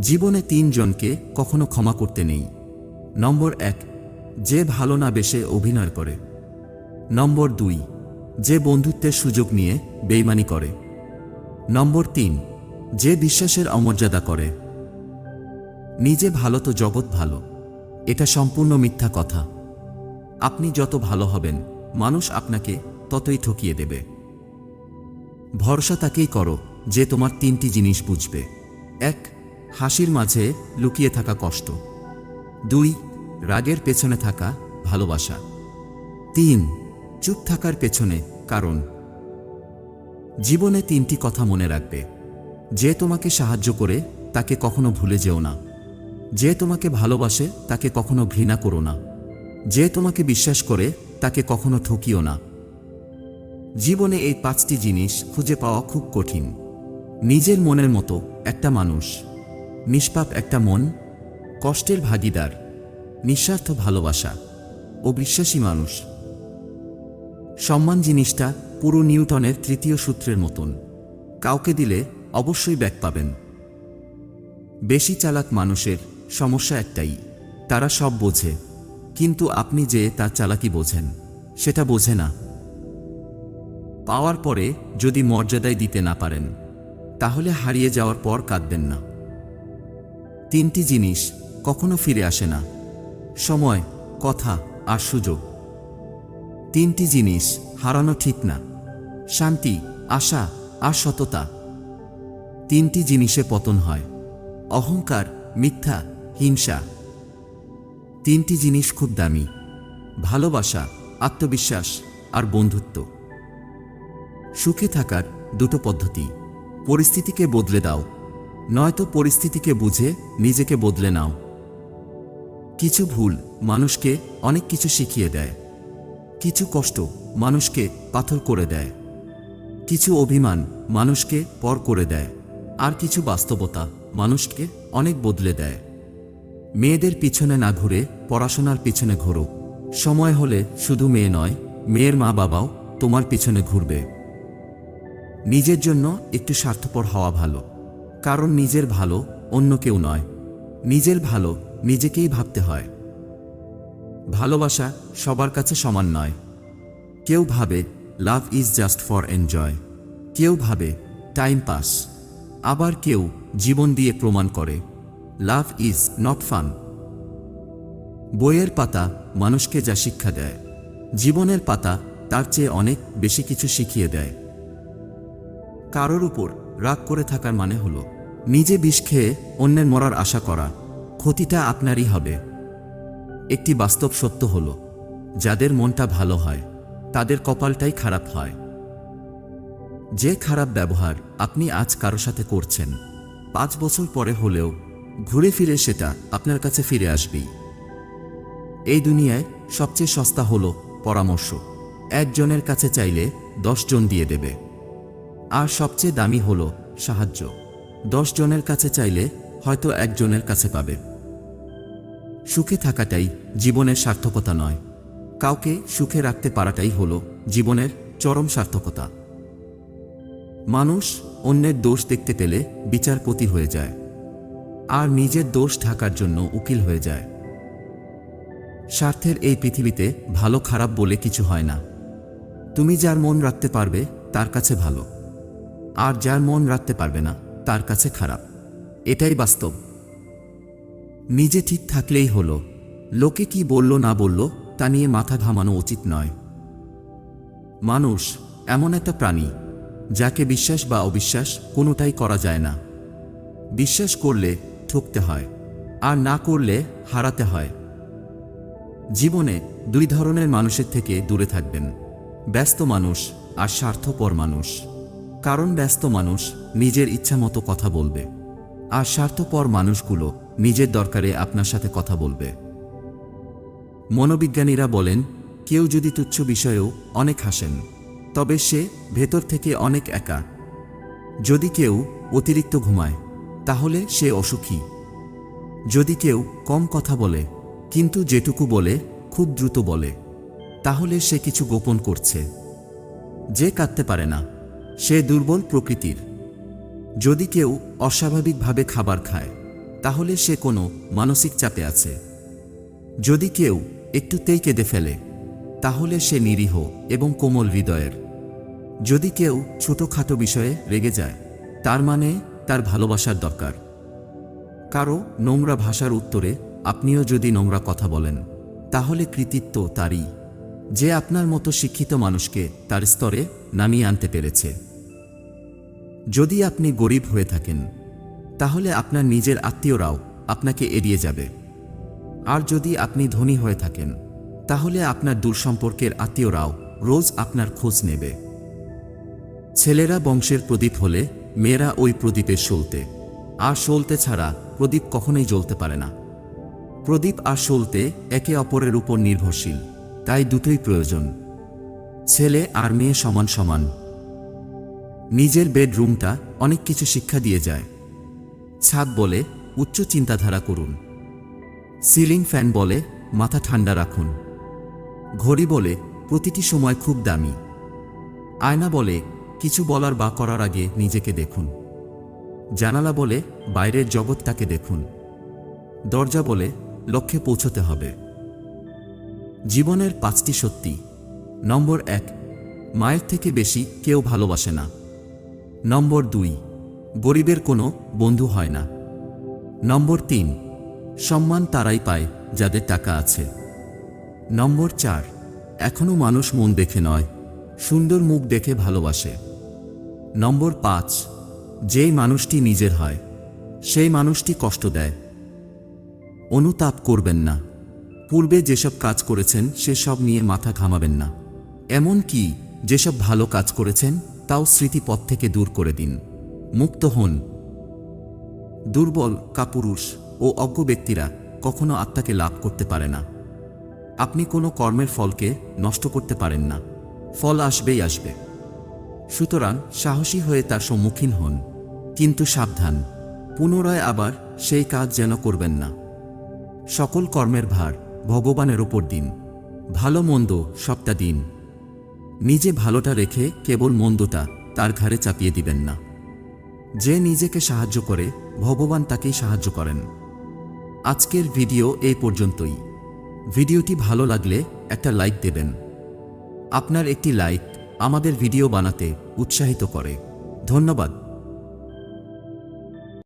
জীবনে তিনজনকে কখনো ক্ষমা করতে নেই। নম্বর এক, যে ভালো না বেশে অভিনয় করে। নম্বর দুই, যে বন্ধুত্বের সুযোগ নিয়ে বেইমানি করে। নম্বর তিন, যে বিশ্বাসের অমর্যাদা করে। নিজে ভালো তো জগৎ ভালো, এটা সম্পূর্ণ মিথ্যা কথা। আপনি যত ভালো হবেন, মানুষ আপনাকে ততই ঠকিয়ে দেবে। ভরসা তাকেই করো যে তোমার তিনটি জিনিস বুঝবে। এক হাসির মাঝে লুকিয়ে থাকা কষ্ট। দুই, রাগের পেছনে থাকা ভালোবাসা। তিন, চুপ থাকার পেছনে কারণ। জীবনে তিনটি কথা মনে রাখবে। যে তোমাকে সাহায্য করে, তাকে কখনো ভুলে যেও না। যে তোমাকে ভালোবাসে, তাকে কখনো ঘৃণা করো না। যে তোমাকে বিশ্বাস করে, তাকে কখনো ঠকিও না। জীবনে এই পাঁচটি জিনিস খুঁজে পাওয়া খুব কঠিন। নিজের মনের মতো একটা মানুষ। নিষ্পাপ একটা মন, কষ্টের ভাগিদার, নিঃস্বার্থ ভালোবাসা ও বিশ্বাসী মানুষ। সম্মান জিনিসটা পুরো নিউটনের তৃতীয় সূত্রের মতন। কাউকে দিলে অবশ্যই ব্যাক পাবেন। বেশি চালাক মানুষের সমস্যা একটাই, তারা সব বোঝে, কিন্তু আপনি যে তার চালাকি বোঝেন, সেটা বোঝে না। পাওয়ার পরে যদি মর্যাদায় দিতে না পারেন, তাহলে হারিয়ে যাওয়ার পর কাঁদবেন না। তিনটি জিনিস কখনো ফিরে আসে না। সময়, কথা আর সুযোগ। তিনটি জিনিস হারানো ঠিক না। শান্তি, আশা আর সততা। তিনটি জিনিসে পতন হয়। অহংকার, মিথ্যা, হিংসা। তিনটি জিনিস খুব দামি। ভালোবাসা, আত্মবিশ্বাস আর বন্ধুত্ব। সুখে থাকার দুটো পদ্ধতি। পরিস্থিতিকে বদলে দাও। নয়তো পরিস্থিতিকে বুঝে নিজেকে বদলে নাও। কিছু ভুল মানুষকে অনেক কিছু শিখিয়ে দেয়। কিছু কষ্ট মানুষকে পাথর করে দেয়। কিছু অভিমান মানুষকে পর করে দেয়। আর কিছু বাস্তবতা মানুষকে অনেক বদলে দেয়। মেয়েদের পিছনে না ঘুরে পড়াশোনার পিছনে ঘোরো। সময় হলে শুধু মেয়ে নয়, মেয়ের মা বাবাও তোমার পিছনে ঘুরবে। নিজের জন্য একটু স্বার্থপর হওয়া ভালো। কারণ নিজের ভালো অন্য কেউ নয়। নিজের ভালো নিজেকেই ভাবতে হয়। ভালোবাসা সবার কাছে সমান নয়। কেউ ভাবে love is just for enjoy কেউ ভাবে টাইম পাস আবার কেউ জীবন দিয়ে প্রমাণ করে লাভ ইজ নট ফান বইয়ের পাতা মানুষকে যা শিক্ষা দেয়, জীবনের পাতা তার চেয়ে অনেক বেশি কিছু শিখিয়ে দেয়। কারোর উপর রাগ করে থাকার মানে হলো, নিজে বিষ খেয়ে অন্যের মরার আশা করা, ক্ষতিটা আপনারই হবে। একটি বাস্তব সত্য হল, যাদের মনটা ভালো হয়, তাদের কপালটাই খারাপ হয়। যে খারাপ ব্যবহার আপনি আজ কারও সাথে করছেন, পাঁচ বছর পরে হলেও ঘুরে ফিরে সেটা আপনার কাছে ফিরে আসবেই। এই দুনিয়ায় সবচেয়ে সস্তা হলো পরামর্শ, একজনের কাছে চাইলে দশজন দিয়ে দেবে। আর সবচেয়ে দামি হল সাহায্য। দশ জনের কাছে চাইলে হয়তো একজনের কাছে পাবে। সুখে থাকাটাই জীবনের সার্থকতা নয়। কাউকে সুখে রাখতে পারাটাই হল জীবনের চরম সার্থকতা। মানুষ অন্যের দোষ দেখতে পেলে বিচারপতি হয়ে যায়। আর নিজের দোষ ঢাকার জন্য উকিল হয়ে যায়। স্বার্থের এই পৃথিবীতে ভালো খারাপ বলে কিছু হয় না। তুমি যার মন রাখতে পারবে, তার কাছে ভালো। আর যার মন রাখতে পারবে না, তার কাছে খারাপ। এটাই বাস্তব। নিজে ঠিক থাকলেই হলো। লোকে কি বলল না বলল, তা নিয়ে মাথা ঘামানো উচিত নয়। মানুষ এমন একটা প্রাণী, যাকে বিশ্বাস বা অবিশ্বাস কোনোটাই করা যায় না। বিশ্বাস করলে ঠকতে হয়, আর না করলে হারাতে হয়। জীবনে দুই ধরনের মানুষের থেকে দূরে থাকবেন, ব্যস্ত মানুষ আর স্বার্থপর মানুষ। কারণ ব্যস্ত মানুষ নিজের ইচ্ছা মতো কথা বলবে। আর স্বার্থপর মানুষগুলো নিজের দরকারে আপনার সাথে কথা বলবে। মনোবিজ্ঞানীরা বলেন, কেউ যদি তুচ্ছ বিষয়েও অনেক হাসেন, তবে সে ভেতর থেকে অনেক একা। যদি কেউ অতিরিক্ত ঘুমায়, তাহলে সে অসুখী। যদি কেউ কম কথা বলে, কিন্তু যেটুকু বলে খুব দ্রুত বলে, তাহলে সে কিছু গোপন করছে। যে কাঁদতে পারে না সে দুর্বল প্রকৃতির। যদি কেউ অস্বাভাবিকভাবে খাবার খায়, তাহলে সে কোনো মানসিক চাপে আছে। যদি কেউ একটুতেই কেঁদে ফেলে, তাহলে সে নিরীহ এবং কোমল হৃদয়ের। যদি কেউ ছোটখাটো বিষয়ে রেগে যায়, তার মানে তার ভালোবাসার দরকার। কারও নোংরা ভাষার উত্তরে আপনিও যদি নোংরা কথা বলেন, তাহলে কৃতিত্ব তারই। যে আপনার মতো শিক্ষিত মানুষকে তার স্তরে নামিয়ে আনতে পেরেছে। যদি আপনি গরিব হয়ে থাকেন, তাহলে আপনার নিজের আত্মীয়রাও আপনাকে এড়িয়ে যাবে। আর যদি আপনি ধনী হয়ে থাকেন, তাহলে আপনার দূরসম্পর্কের আত্মীয়রাও রোজ আপনার খোঁজ নেবে। ছেলেরা বংশের প্রদীপ হলে মেয়েরা ওই প্রদীপের সলতে। আর সলতে ছাড়া প্রদীপ কখনোই জ্বলতে পারে না। প্রদীপ আর সলতে একে অপরের উপর নির্ভরশীল, তাই দুটোই প্রয়োজন। ছেলে আর মেয়ে সমান সমান নিজের বেডরুমটা অনেক কিছু শিক্ষা দিয়ে যায়। ছাদ বলে উচ্চ চিন্তাধারা করুন। সিলিং ফ্যান বলে মাথা ঠান্ডা রাখুন। ঘড়ি বলে প্রতিটি সময় খুব দামি। আয়না বলে কিছু বলার বা করার আগে নিজেকে দেখুন। জানালা বলে বাইরের জগৎটাকে দেখুন। দরজা বলে লক্ষ্যে পৌঁছতে হবে। জীবনের পাঁচটি সত্যি। নম্বর এক, মায়ের থেকে বেশি কেউ ভালোবাসে না। নম্বর দুই, গরিবের কোনো বন্ধু হয় না। নম্বর তিন, সম্মান তারাই পায় যাদের টাকা আছে। নম্বর চার এখনও মানুষ মন দেখে নয়, সুন্দর মুখ দেখে ভালোবাসে। নম্বর পাঁচ, যেই মানুষটি নিজের হয়, সেই মানুষটি কষ্ট দেয়। অনুতাপ করবেন না। পূর্বে যেসব কাজ করেছেন, সেসব নিয়ে মাথা ঘামাবেন না। এমন কি, যেসব ভালো কাজ করেছেন তাও স্মৃতিপথ থেকে দূর করে দিন। মুক্ত হন। দুর্বল, কাপুরুষ ও অজ্ঞ ব্যক্তিরা কখনো আত্মাকে লাভ করতে পারে না। আপনি কোনো কর্মের ফলকে নষ্ট করতে পারেন না। ফল আসবেই আসবে। সুতরাং সাহসী হয়ে তার সম্মুখীন হন, কিন্তু সাবধান। পুনরায় আবার সেই কাজ যেন করবেন না। সকল কর্মের ভার ভগবানের ওপর দিন। ভালো মন্দ সবটা দিন। নিজে ভালোটা রেখে কেবল মন্দটা তার ঘাড়ে চাপিয়ে দিবেন না। যে নিজেকে সাহায্য করে, ভগবান তাকেই সাহায্য করেন। আজকের ভিডিও এই পর্যন্তই। ভিডিওটি ভালো লাগলে একটা লাইক দেবেন। আপনার একটি লাইক আমাদের ভিডিও বানাতে উৎসাহিত করে। ধন্যবাদ।